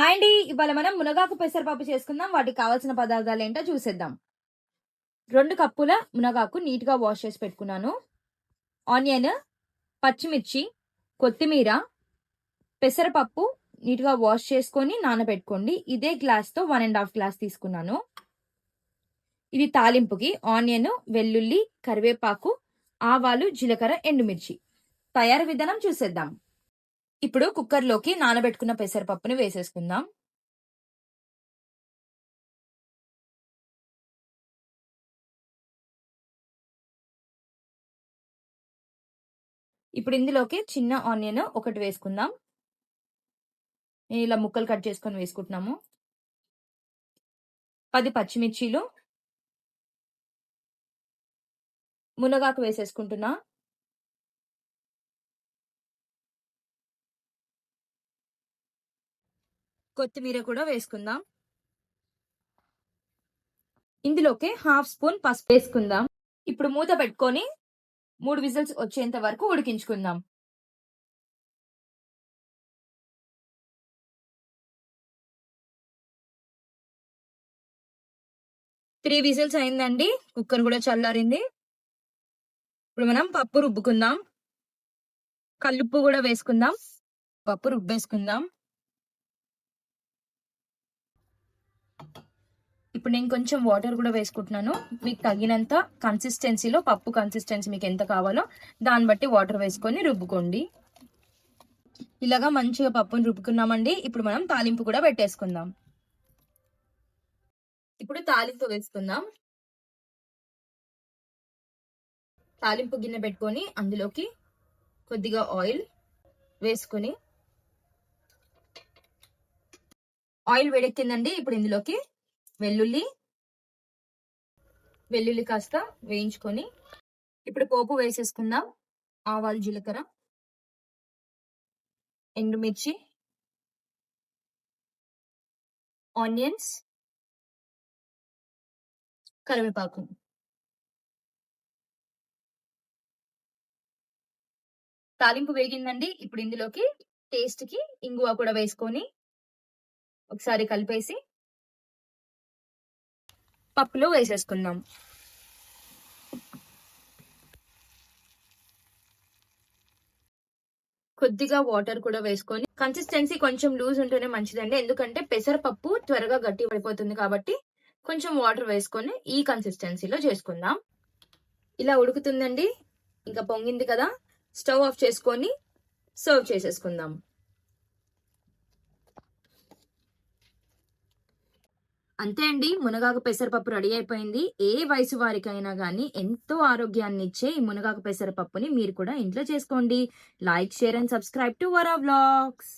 Hi అండి ఇవాళ మనం మునగాకు పెసరపప్పు చేసుకుందాం. వాటికి కావాల్సిన పదార్థాలు ఏంటో చూసేద్దాం. రెండు కప్పుల మునగాకు నీట్గా వాష్ చేసి పెట్టుకున్నాను. ఆనియన్ పచ్చిమిర్చి కొత్తిమీర పెసరపప్పు నీట్గా వాష్ చేసుకొని నానబెట్టుకోండి. ఇదే గ్లాస్తో వన్ అండ్ హాఫ్ గ్లాస్ తీసుకున్నాను. ఇది తాలింపుకి ఆనియన్ వెల్లుల్లి కరివేపాకు ఆవాలు జీలకర్ర ఎండుమిర్చి. తయారీ విధానం చూసేద్దాం. ఇప్పుడు కుక్కర్లోకి నానబెట్టుకున్న పెసరపప్పుని వేసేసుకుందాం. ఇప్పుడు ఇందులోకి చిన్న ఆనియన్ ఒకటి వేసుకుందాం. నేను ఇలా ముక్కలు కట్ చేసుకొని వేసుకుంటున్నాము. పది పచ్చిమిర్చీలు. మునగాకు వేసేసుకుంటున్నా. కొత్తిమీర కూడా వేసుకుందాం. ఇందులోకి హాఫ్ స్పూన్ పసుపు వేసుకుందాం. ఇప్పుడు మూత పెట్టుకొని మూడు విజిల్స్ వచ్చేంత వరకు ఉడికించుకుందాం. త్రీ విజిల్స్ అయిందండి. కుక్కర్ కూడా చల్లారింది. ఇప్పుడు మనం పప్పు రుబ్బుకుందాం. కల్లుప్పు కూడా వేసుకుందాం. పప్పు రుబ్బేసుకుందాం. ఇప్పుడు నేను కొంచెం వాటర్ కూడా వేసుకుంటున్నాను. మీకు తగినంత కన్సిస్టెన్సీలో పప్పు కన్సిస్టెన్సీ మీకు ఎంత కావాలో దాన్ని బట్టి వాటర్ వేసుకొని రుబ్బుకోండి. ఇలాగా మంచిగా పప్పుని రుబ్బుకున్నామండి. ఇప్పుడు మనం తాలింపు కూడా పెట్టేసుకుందాం. ఇప్పుడు తాలింపు వేసుకుందాం. తాలింపు గిన్నె పెట్టుకొని అందులోకి కొద్దిగా ఆయిల్ వేసుకొని. ఆయిల్ వేడెక్కిందండి. ఇప్పుడు ఇందులోకి వెల్లుల్లి వెల్లుల్లి కాస్త వేయించుకొని ఇప్పుడు పోపు వేసేసుకుందాం. ఆవాలు జీలకర్ర ఎండుమిర్చి ఆనియన్స్ కరివేపాకు. తాలింపు వేగిందండి. ఇప్పుడు ఇందులోకి టేస్ట్కి ఇంగువ కూడా వేసుకొని ఒకసారి కలిపేసి పప్పులో వేసేసుకుందాం. కొద్దిగా వాటర్ కూడా వేసుకొని కన్సిస్టెన్సీ కొంచెం లూజ్ ఉంటేనే మంచిదండి. ఎందుకంటే పెసరపప్పు త్వరగా గట్టి పడిపోతుంది కాబట్టి కొంచెం వాటర్ వేసుకొని ఈ కన్సిస్టెన్సీలో చేసుకుందాం. ఇలా ఉడుకుతుందండి. ఇంకా పొంగింది కదా. స్టవ్ ఆఫ్ చేసుకొని సర్వ్ చేసేసుకుందాం. అంతే అండి మునగాకు పెసరపప్పు రెడీ అయిపోయింది. ఏ వయసు వారికైనా కానీ ఎంతో ఆరోగ్యాన్ని ఇచ్చే ఈ మునగాకు పెసరపప్పుని మీరు కూడా ఇంట్లో చేసుకోండి. Like share and subscribe to Vara vlogs.